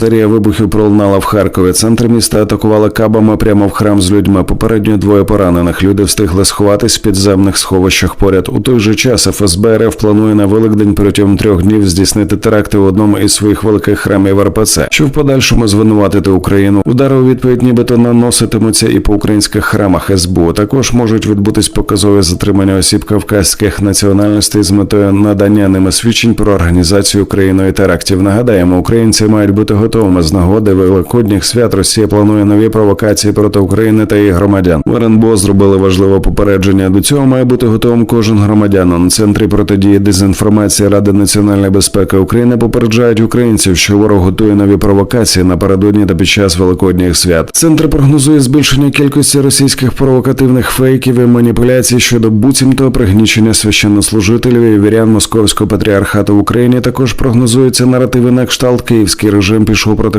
Серія вибухів пролунала в Харкові. Центр міста атакували кабами прямо в храм з людьми. Попередньо двоє поранених. Люди встигли сховатись в підземних сховищах поряд. У той же час ФСБ РФ планує на Великдень протягом трьох днів здійснити теракти в одному із своїх великих храмів РПЦ, що в подальшому звинуватити Україну. Удари у відповідь нібито наноситимуться і по українських храмах СБУ. Також можуть відбутись показові затримання осіб кавказьких національностей з метою надання ними свідчень про організацію Україною терактів. Нагадаємо, українці мають бути готовими з нагоди великодніх свят. Росія планує нові провокації проти України та її громадян. В РНБО зробили важливе попередження. До цього має бути готовим кожен громадянин. Центрі протидії дезінформації Ради національної безпеки України попереджають українців, що ворог готує нові провокації напередодні та під час великодніх свят. Центр прогнозує збільшення кількості російських провокативних фейків і маніпуляцій щодо буцімто пригнічення священнослужителів і вірян московського патріархату в Україні. Також прогнозуються наративи на кшталт київський режим пішов проти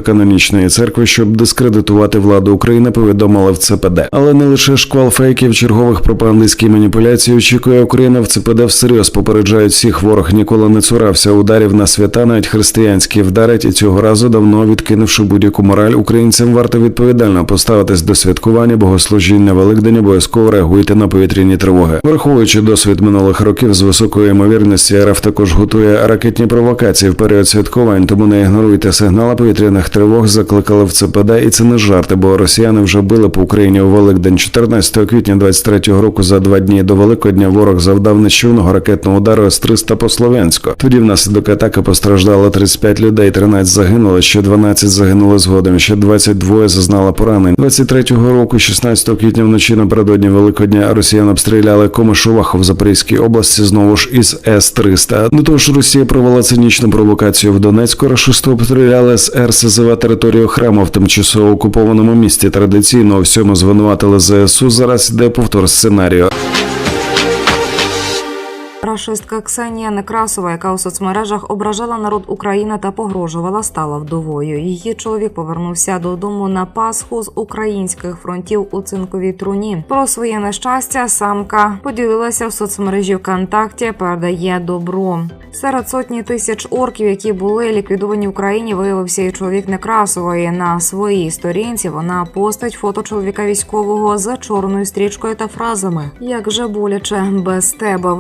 церкви, щоб дискредитувати владу України. Повідомили в ЦПД. Але не лише шквал фейків, чергових пропагандистських маніпуляцій очікує Україна в ЦПД всерйоз попереджають всіх. Ворог ніколи не цурався ударів на свята, навіть християнські вдарять, і цього разу давно відкинувши будь-яку мораль, українцям варто відповідально поставитись до святкування богослужіння Великдень, обов'язково реагуйте на повітряні тривоги. Враховуючи досвід минулих років з високою ймовірністю, РФ також готує ракетні провокації в період святкувань, тому не ігноруйте сигнали повітряних тривог. Закликали в ЦПД, і це не жарти, бо росіяни вже били по Україні у Великдень 14 квітня 23-го року. За два дні до Великодня ворог завдав нещівного ракетного удару С-300 по Слов'янську. Тоді внаслідок атаки постраждало 35 людей, 13 загинули, ще 12 загинули згодом, ще 22 зазнали поранень. 23-го року, 16 квітня вночі напередодні Великодня, росіяни обстріляли Комишуваху в Запорізькій області знову ж із С-300. До того ж, Росія провела цинічну провокацію в Донецьку. Рашисти обстріляли з РСЗВ територію храму в тимчасово окупованому місті. Традиційно у всьому звинуватили ЗСУ. Зараз йде повтор сценарію. Рашистка Ксенія Некрасова, яка у соцмережах ображала народ України та погрожувала, стала вдовою. Її чоловік повернувся додому на Пасху з українських фронтів у цинковій труні. Про своє нещастя самка поділилася в соцмережі ВКонтакті. Передає добро. Серед сотні тисяч орків, які були ліквідовані в Україні, виявився і чоловік Некрасової. На своїй сторінці вона постить фото чоловіка військового з чорною стрічкою та фразами: Як же боляче без тебе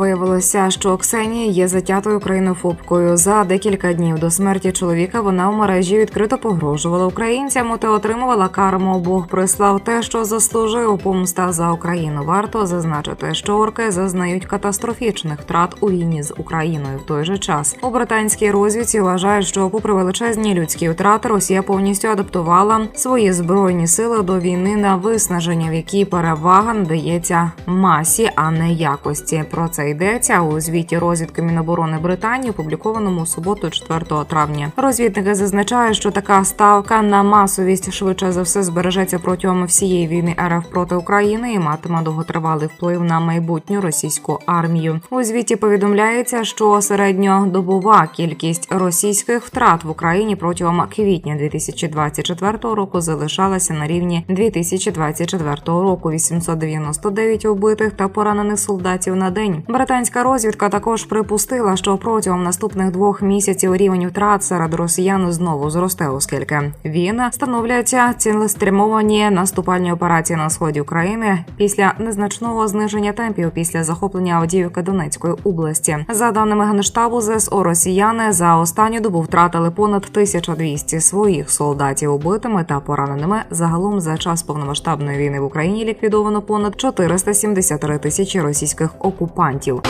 виявилося, що Ксенія є затятою українофобкою. За декілька днів до смерті чоловіка вона в мережі відкрито погрожувала українцям та отримувала карму. Бог прислав те, що заслужив помста за Україну. Варто зазначити, що орки зазнають катастрофічних втрат у війні з Україною. В той же час у британській розвідці вважають, що, попри величезні людські втрати, Росія повністю адаптувала свої збройні сили до війни на виснаження, в якій перевага надається масі, а не якості. Про це йдеться у звіті розвідки Міноборони Британії, опублікованому у суботу, 4 травня. Розвідники зазначають, що така ставка на масовість швидше за все збережеться протягом всієї війни РФ проти України і матиме довготривалий вплив на майбутню російську армію. У звіті повідомляється, що середньодобова кількість російських втрат в Україні протягом квітня 2024 року залишалася на рівні 2024 року 899 вбитих та поранених солдатів на день. Британська розвідка також припустила, що протягом наступних двох місяців рівень втрат серед росіян знову зросте, оскільки він становляться цілеспрямовані наступальні операції на сході України після незначного зниження темпів після захоплення Авдіївки Донецької області. За даними генштабу ЗСУ, росіяни за останню добу втратили понад 1200 своїх солдатів убитими та пораненими. Загалом за час повномасштабної війни в Україні ліквідовано понад 473 тисячі російських окупантів.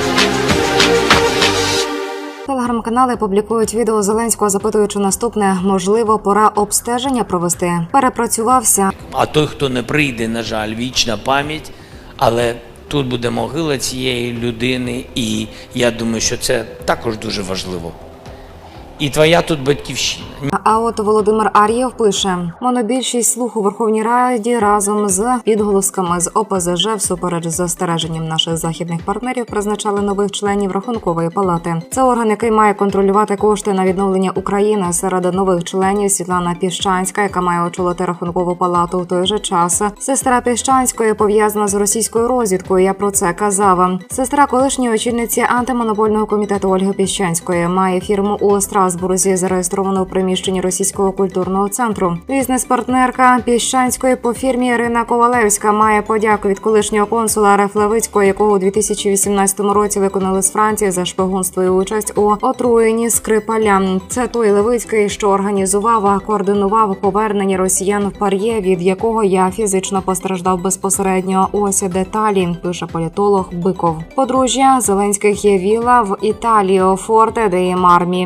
Телеграм-канали публікують відео Зеленського, запитуючи наступне: можливо, пора обстеження провести. Перепрацювався. А той, хто не прийде, на жаль, вічна пам'ять, але тут буде могила цієї людини, і я думаю, що це також дуже важливо. І твоя тут батьківщина. А от Володимир Ар'єв пише: монобільшість слух у Верховній Раді разом з підголосками з ОПЗЖ всупереч застереженням наших західних партнерів призначали нових членів рахункової палати. Це орган, який має контролювати кошти на відновлення України. Серед нових членів Світлана Піщанська, яка має очолити рахункову палату в той же час. Сестра Піщанської пов'язана з російською розвідкою. Я про це казала. Сестра колишньої очільниці антимонопольного комітету Ольги Піщанської має фірму у Остраз Страсбурзі, зареєстровано в приміщенні російського культурного центру. Бізнес-партнерка Піщанської по фірмі Ірина Ковалевська має подяку від колишнього консула РФ Левицького, якого у 2018 році виконали з Франції за шпигунство і участь у отруєнні Скрипаля. Це той Левицький, що організував, координував повернення росіян в пар'є, від якого я фізично постраждав безпосередньо. Ось деталі пише політолог Биков. Подружжя Зеленських є віла в Італії Форте де Мармі.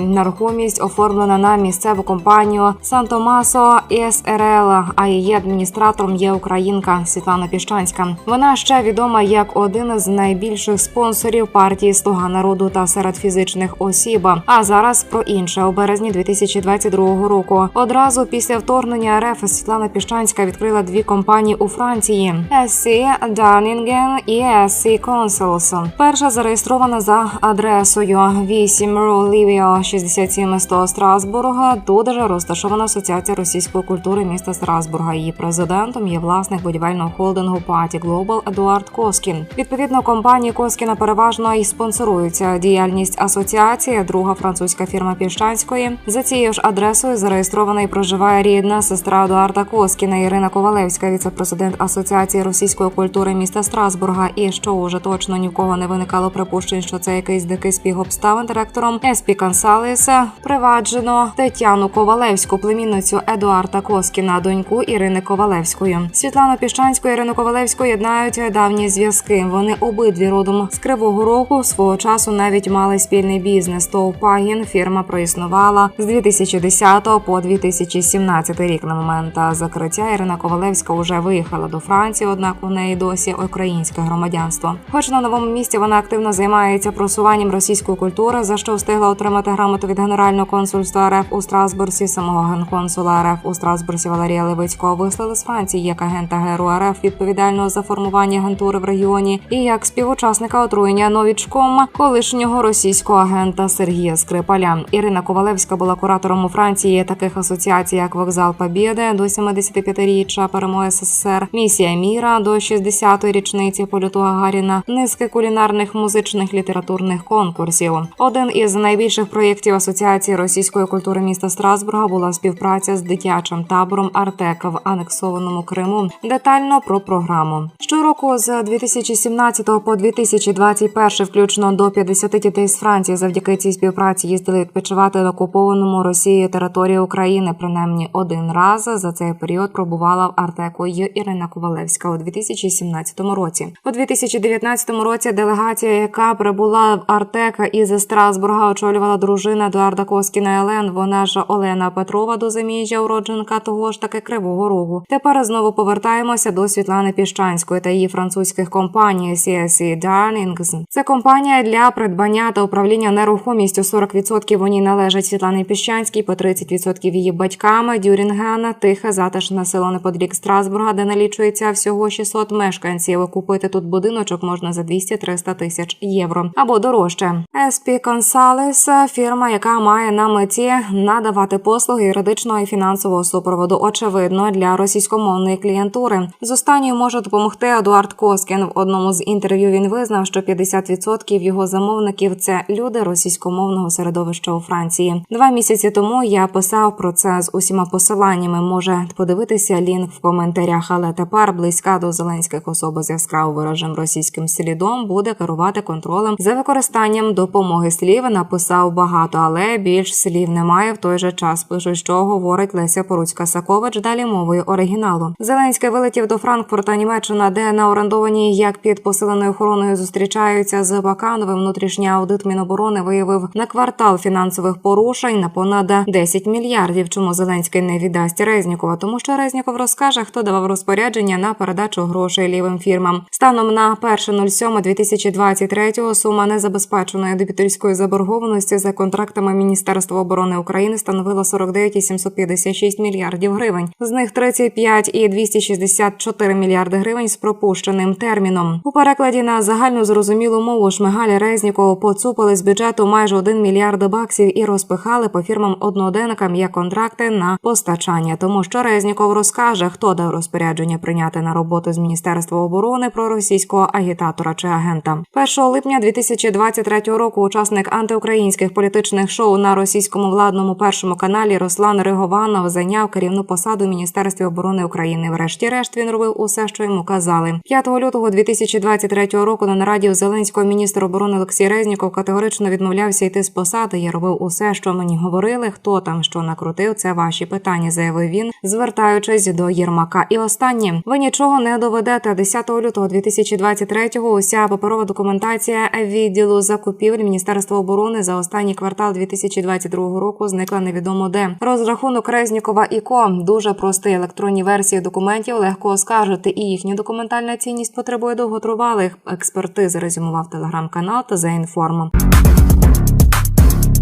Нерухомість оформлена на місцеву компанію Сан Томасо СРЛ, а її адміністратором є українка Світлана Піщанська. Вона ще відома як один з найбільших спонсорів партії Слуга народу та серед фізичних осіб. А зараз про інше у березні 2022 року. Одразу після вторгнення РФ Світлана Піщанська відкрила дві компанії у Франції: SC Данінген і SC Consuls. Перша зареєстрована за адресою 8 Ролівіо 67 100 Страсбурга. Тут же розташована Асоціація російської культури міста Страсбурга. Її президентом є власник будівельного холдингу Паті Глобал Едуард Коскін. Відповідно, компанії Коскіна переважно і спонсорується діяльність асоціації. Друга французька фірма Піщанської за цією ж адресою зареєстрована і проживає рідна сестра Едуарда Коскіна Ірина Ковалевська, віце-президент Асоціації російської культури міста Страсбурга. І що уже точно ні в кого не виникало припущень, що це якийсь дикий спіг обставин директором Еспі Консалеса приваджено Тетяну Ковалевську, племінницю Едуарда Коскіна, доньку Ірини Ковалевської. Світлану Піщанську і Ірину Ковалевську єднають давні зв'язки. Вони обидві родом з Кривого Рогу. Свого часу навіть мали спільний бізнес. Товпагін фірма проіснувала з 2010 по 2017 рік. На момент закриття Ірина Ковалевська вже виїхала до Франції, однак у неї досі українське громадянство. Хоч на новому місці вона активно займається просуванням російської культури, за що встигла отримати грамоту від генерального консульства РФ у Страсбурзі. Самого генконсула РФ у Страсбурзі Валерія Левицького вислали з Франції як агента ГРУ РФ відповідального за формування агентури в регіоні і як співучасника отруєння новічком колишнього російського агента Сергія Скрипаля. Ірина Ковалевська була куратором у Франції таких асоціацій, як Вокзал Побєди до 75-річчя перемоги СССР, місія Міра до 60-ї річниці польоту Гагаріна, низки кулінарних музичних літературних конкурсів. Один із найбільших проєктів асоціації російської культури міста Страсбурга була співпраця з дитячим табором Артек в анексованому Криму. Детально про програму. Щороку з 2017 по 2021 включно до 50 дітей з Франції завдяки цій співпраці їздили відпочивати в окупованому Росією території України. Принаймні один раз за цей період пробувала в Артеку й Ірина Ковалевська у 2017 році. У 2019 році делегація, яка прибула в Артека із Страсбурга, очолювала дружина Едуарда Коскіна Елен. Вона ж Олена Петрова до заміжжя, уродженка того ж таки Кривого Рогу. Тепер знову повертаємося до Світлани Піщанської та її французьких компаній CSE Darnings. Це компанія для придбання та управління нерухомістю. 40% у ній належать Світлані Піщанській, по 30% її батьками. Дюрінгена, тихе, затишне село неподалік Страсбурга, де налічується всього 600 мешканців. Купити тут будиночок можна за 200-300 тисяч євро або дорожче. SP Consalis – фірма, яка має на меті надавати послуги юридичного і фінансового супроводу. Очевидно, для російськомовної клієнтури з останньою може допомогти Едуард Коскін. В одному з інтерв'ю він визнав, що 50% його замовників це люди російськомовного середовища у Франції. Два місяці тому я писав про це з усіма посиланнями. Може подивитися лінк в коментарях, але тепер близька до зеленських особа з яскраво вираженим російським слідом буде керувати контролем за використанням допомоги слів. Написав багато, але більш слів немає. В той же час пише, що говорить Леся Поруцька Сакович. Далі мовою оригіналу. Зеленський вилетів до Франкфурта, Німеччина, де на орендованій як під посиленою охороною зустрічаються з Бакановим. Внутрішній аудит Міноборони виявив на квартал фінансових порушень на понад 10 мільярдів. Чому Зеленський не віддасть Резнікова? Тому що Резніков розкаже, хто давав розпорядження на передачу грошей лівим фірмам. Станом на 1.07.2023 сума незабезпеченої дебіторської заборгованості за контрактами Міністерства оборони України становила 49,756 мільярдів гривень. З них 35,264 мільярди гривень з пропущеним терміном. У перекладі на загальну зрозумілу мову Шмигаля Резнікову поцупили з бюджету майже 1 мільярд баксів і розпихали по фірмам одноденникам як контракти на постачання. Тому що Резніков розкаже, хто дав розпорядження прийняти на роботу з Міністерства оборони про російського агітатора чи агента. 1 липня 2023 року учасник антиукраїнських політичних шоу шоу на російському владному першому каналі Руслан Ригованов зайняв керівну посаду в Міністерстві оборони України. Врешті-решт він робив усе, що йому казали. 5 лютого 2023 року на нараді у Зеленського міністр оборони Олексій Резніков категорично відмовлявся йти з посади. Я робив усе, що мені говорили. Хто там що накрутив, це ваші питання, заявив він, звертаючись до Єрмака. І останнє ви нічого не доведете. 10 лютого 2023-го Уся паперова документація відділу закупівель Міністерства оборони за останній квартал 2022 року зникла невідомо де. Розрахунок Резнікова і Ко дуже простий. Електронні версії документів легко оскаржити, і їхня документальна цінність потребує довготривалих експертиз. Резюмував телеграм-канал та за інформ.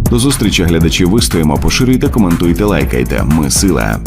До зустрічі глядачі вистоїмо, поширюйте, коментуйте, лайкайте. Ми сила.